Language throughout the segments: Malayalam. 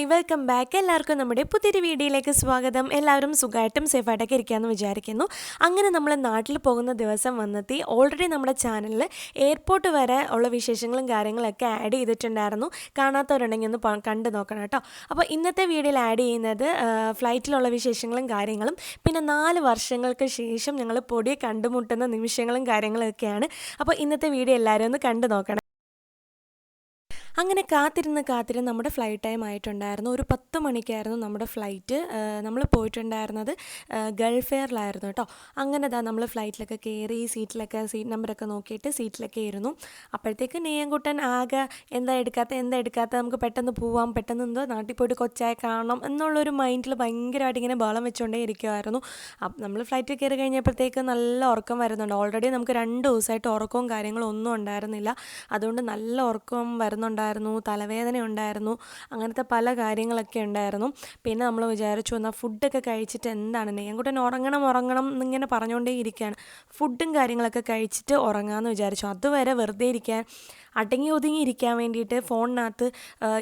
ഹായ് വെൽക്കം ബാക്ക് എല്ലാവർക്കും നമ്മുടെ പുതിയൊരു വീഡിയോയിലേക്ക് സ്വാഗതം. എല്ലാവരും സുഖമായിട്ടും സേഫായിട്ടൊക്കെ ഇരിക്കാമെന്ന് വിചാരിക്കുന്നു. അങ്ങനെ നമ്മൾ നാട്ടിൽ പോകുന്ന ദിവസം വന്നെത്തി. ഓൾറെഡി നമ്മുടെ ചാനലിൽ എയർപോർട്ട് വരെ ഉള്ള വിശേഷങ്ങളും കാര്യങ്ങളൊക്കെ ആഡ് ചെയ്തിട്ടുണ്ടായിരുന്നു. കാണാത്തവരുണ്ടെങ്കിൽ ഒന്ന് കണ്ട് നോക്കണം കേട്ടോ. അപ്പോൾ ഇന്നത്തെ വീഡിയോയിൽ ആഡ് ചെയ്യുന്നത് ഫ്ലൈറ്റിലുള്ള വിശേഷങ്ങളും കാര്യങ്ങളും പിന്നെ നാല് വർഷങ്ങൾക്ക് ശേഷം ഞങ്ങൾ പൊടിയെ കണ്ടുമുട്ടുന്ന നിമിഷങ്ങളും കാര്യങ്ങളൊക്കെയാണ്. അപ്പോൾ ഇന്നത്തെ വീഡിയോ എല്ലാവരും ഒന്ന് കണ്ടു നോക്കണം. അങ്ങനെ കാത്തിരുന്ന് കാത്തിരുന്ന് നമ്മുടെ ഫ്ലൈറ്റ് ടൈം ആയിട്ടുണ്ടായിരുന്നു. ഒരു പത്ത് മണിക്കായിരുന്നു നമ്മുടെ ഫ്ലൈറ്റ് നമ്മൾ പോയിട്ടുണ്ടായിരുന്നത് ഗൾഫ് എയറിലായിരുന്നു കേട്ടോ. അങ്ങനെ ദാ നമ്മൾ ഫ്ലൈറ്റിലൊക്കെ കയറി സീറ്റിലൊക്കെ സീറ്റ് നമ്പറൊക്കെ നോക്കിയിട്ട് സീറ്റിലൊക്കെ ഇരുന്നു. അപ്പോഴത്തേക്ക് നെയ്യൻകുട്ടൻ ആകെ എന്താ എടുക്കാത്ത എന്താ എടുക്കാത്ത നമുക്ക് പെട്ടെന്ന് പോവാം പെട്ടെന്ന് എന്തോ നാട്ടിൽ പോയിട്ട് കൊച്ചായി കാണണം എന്നുള്ളൊരു മൈൻഡിൽ ഭയങ്കരമായിട്ട് ഇങ്ങനെ ബളം വെച്ചുകൊണ്ടേ ഇരിക്കുമായിരുന്നു നമ്മൾ ഫ്ലൈറ്റിൽ കയറി കഴിഞ്ഞപ്പോഴത്തേക്ക് നല്ല ഉറക്കം വരുന്നുണ്ട്. ഓൾറെഡി നമുക്ക് രണ്ട് ദിവസമായിട്ട് ഉറക്കവും കാര്യങ്ങളും ഒന്നും ഉണ്ടായിരുന്നില്ല. അതുകൊണ്ട് നല്ല ഉറക്കം വരുന്നുണ്ടായിരുന്നു. തലവേദന ഉണ്ടായിരുന്നു അങ്ങനത്തെ പല കാര്യങ്ങളൊക്കെ ഉണ്ടായിരുന്നു. പിന്നെ നമ്മൾ വിചാരിച്ചു എന്നാൽ ഫുഡൊക്കെ കഴിച്ചിട്ട് എന്താണ്? നെയ്യൻകുട്ടൻ ഉറങ്ങണം ഉറങ്ങണം എന്നിങ്ങനെ പറഞ്ഞുകൊണ്ടേ ഇരിക്കുകയാണ് ഫുഡും കാര്യങ്ങളൊക്കെ കഴിച്ചിട്ട് ഉറങ്ങാമെന്ന് വിചാരിച്ചു. അതുവരെ വെറുതെ ഇരിക്കാൻ അടങ്ങി ഒതുങ്ങി ഇരിക്കാൻ വേണ്ടിയിട്ട് ഫോണിനകത്ത്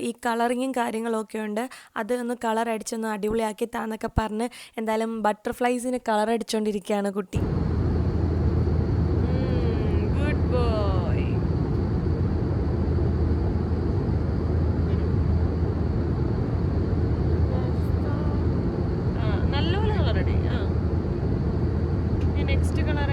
ഈ കളറിങ്ങും കാര്യങ്ങളൊക്കെ ഉണ്ട്. അത് ഒന്ന് കളർ അടിച്ചൊന്ന് അടിപൊളിയാക്കി താന്നൊക്കെ പറഞ്ഞ് എന്തായാലും ബട്ടർഫ്ലൈസിന് കളർ അടിച്ചുകൊണ്ടിരിക്കുകയാണ് കുട്ടി. നെക്സ്റ്റ് കളർ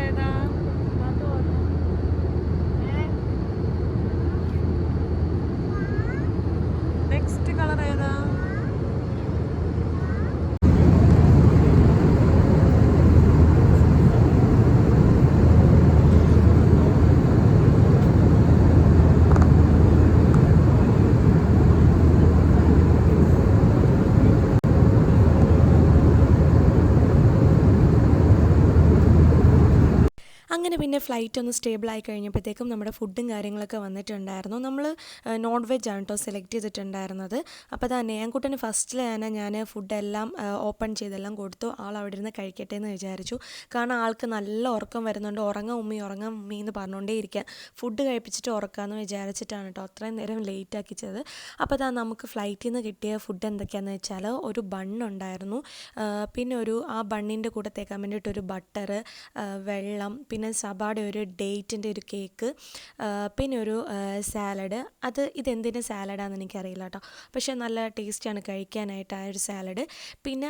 അങ്ങനെ പിന്നെ ഫ്ലൈറ്റ് ഒന്ന് സ്റ്റേബിൾ ആയി കഴിഞ്ഞപ്പോഴത്തേക്കും നമ്മുടെ ഫുഡും കാര്യങ്ങളൊക്കെ വന്നിട്ടുണ്ടായിരുന്നു. നമ്മൾ നോൺ വെജ് ആണ് കേട്ടോ സെലക്ട് ചെയ്തിട്ടുണ്ടായിരുന്നത്. അപ്പോൾ തന്നെ ഞാൻ നെയ്യാൻകുട്ടന് ഫസ്റ്റിൽ തന്നെ ഞാൻ ഫുഡെല്ലാം ഓപ്പൺ ചെയ്തെല്ലാം കൊടുത്തു. ആൾ അവിടെ ഇരുന്ന് കഴിക്കട്ടെ എന്ന് വിചാരിച്ചു. കാരണം ആൾക്ക് നല്ല ഉറക്കം വരുന്നുണ്ട്. ഉറങ്ങാം ഉമ്മി ഉറങ്ങാം ഉമ്മി എന്ന് പറഞ്ഞുകൊണ്ടേ ഇരിക്കാം. ഫുഡ് കഴിപ്പിച്ചിട്ട് ഉറക്കാമെന്ന് വിചാരിച്ചിട്ടാണ് കേട്ടോ അത്രയും നേരം ലേറ്റ് ആക്കിച്ചത്. അപ്പോൾ അതാ നമുക്ക് ഫ്ലൈറ്റിൽ നിന്ന് കിട്ടിയ ഫുഡ് എന്തൊക്കെയാണെന്ന് വെച്ചാൽ ഒരു ബണ്ണുണ്ടായിരുന്നു പിന്നെ ഒരു ആ ബണ്ണിന്റെ കൂടെ തേക്കാൻ വേണ്ടിയിട്ട് ഒരു ബട്ടർ വെള്ളം പിന്നെ സബാടെ ഒരു ഡേറ്റിന്റെ ഒരു കേക്ക് പിന്നെ ഒരു സാലഡ്. അത് ഇതെന്തിന്റെ സാലഡാണെന്ന് എനിക്കറിയില്ല കേട്ടോ പക്ഷേ നല്ല ടേസ്റ്റിയാണ് കഴിക്കാനായിട്ട് ആ ഒരു സാലഡ്. പിന്നെ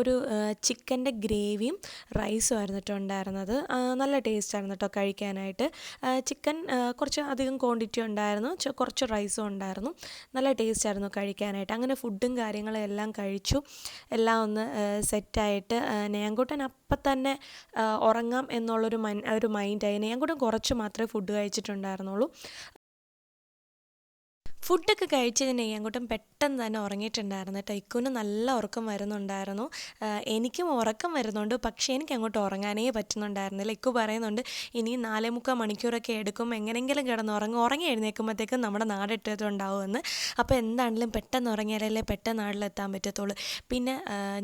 ഒരു ചിക്കന്റെ ഗ്രേവിയും റൈസും ആയിരുന്നു കേട്ടോ ഉണ്ടായിരുന്നത്. നല്ല ടേസ്റ്റായിരുന്നു കേട്ടോ കഴിക്കാനായിട്ട്. ചിക്കൻ കുറച്ച് അധികം ക്വാണ്ടിറ്റി ഉണ്ടായിരുന്നു. കുറച്ച് റൈസും ഉണ്ടായിരുന്നു. നല്ല ടേസ്റ്റായിരുന്നു കഴിക്കാനായിട്ട്. അങ്ങനെ ഫുഡും കാര്യങ്ങളും എല്ലാം കഴിച്ചു. എല്ലാം ഒന്ന് സെറ്റായിട്ട് നേങ്കോട്ടൻ അപ്പം തന്നെ ഉറങ്ങാം എന്നുള്ളൊരു മൻ ഒരു മൈൻഡായി കൂടെ കുറച്ച് മാത്രമേ ഫുഡ് കഴിച്ചിട്ടുണ്ടായിരുന്നുള്ളൂ. ഫുഡൊക്കെ കഴിച്ചതിന് അങ്ങോട്ടും പെട്ടെന്ന് തന്നെ ഉറങ്ങിയിട്ടുണ്ടായിരുന്നു. കേട്ടോ നല്ല ഉറക്കം വരുന്നുണ്ടായിരുന്നു. എനിക്കും ഉറക്കം വരുന്നുണ്ട്. പക്ഷേ എനിക്ക് അങ്ങോട്ട് ഉറങ്ങാനേ പറ്റുന്നുണ്ടായിരുന്നില്ല. ഇക്കു പറയുന്നുണ്ട് ഇനി നാലേ മുക്കാൽ മണിക്കൂറൊക്കെ എടുക്കും. എങ്ങനെങ്കിലും കിടന്ന് ഉറങ്ങും. ഉറങ്ങി എഴുന്നേൽക്കുമ്പോഴത്തേക്കും നമ്മുടെ നാടെത്തിയിട്ടുണ്ടാവുമെന്ന് അപ്പോൾ എന്താണെങ്കിലും പെട്ടെന്ന് ഉറങ്ങിയാലല്ലേ പെട്ടെന്ന് നാട്ടിലെത്താൻ പറ്റത്തുള്ളൂ. പിന്നെ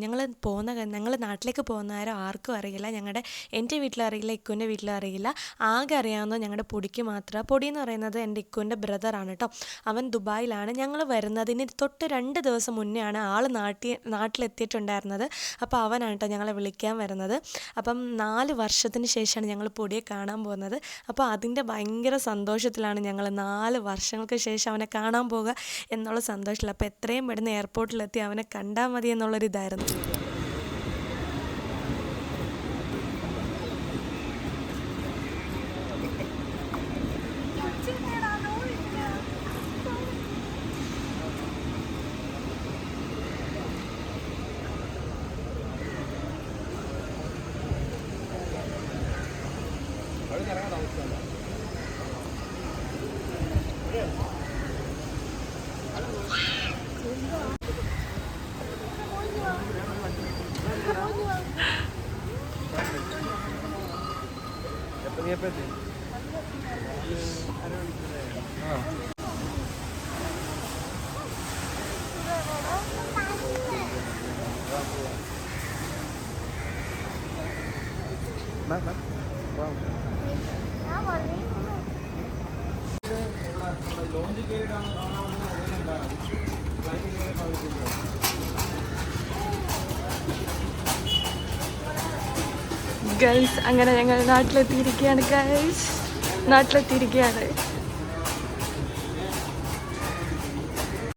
ഞങ്ങൾ പോകുന്ന ഞങ്ങൾ നാട്ടിലേക്ക് പോകുന്ന ആരും ആർക്കും അറിയില്ല. ഞങ്ങളുടെ എന്റെ വീട്ടിലറിയില്ല ഇക്കുന്റെ വീട്ടിലും അറിയില്ല ആകെ അറിയാവുന്ന ഞങ്ങളുടെ പൊടിക്ക് മാത്രം. പൊടി എന്ന് പറയുന്നത് എന്റെ ഇക്കുന്റെ ബ്രദറാണ് കേട്ടോ അവൻ ദുബായിലാണ് ഞങ്ങൾ വരുന്നതിന് തൊട്ട് രണ്ട് ദിവസം മുന്നേ ആണ് ആൾ നാട്ടിൽ നാട്ടിലെത്തിയിട്ടുണ്ടായിരുന്നത്. അപ്പോൾ അവനാണ് കേട്ടോ ഞങ്ങളെ വിളിക്കാൻ വരുന്നത്. അപ്പം നാല് വർഷത്തിന് ശേഷമാണ് ഞങ്ങൾ പൊടിയെ കാണാൻ പോകുന്നത്. അപ്പോൾ അതിന്റെ ഭയങ്കര സന്തോഷത്തിലാണ് ഞങ്ങൾ നാല് വർഷങ്ങൾക്ക് ശേഷം അവനെ കാണാൻ പോകുക എന്നുള്ള സന്തോഷത്തിൽ അപ്പോൾ എത്രയും പെടുന്ന എയർപോർട്ടിലെത്തി അവനെ കണ്ടാൽ മതി చెప్పేది లోన్ చేయడానికి ഗൈസ് അങ്ങനെ ഞങ്ങൾ നാട്ടിലെത്തിയിരിക്കുകയാണ് ഗൈസ് നാട്ടിലെത്തിയിരിക്കുകയാണ്.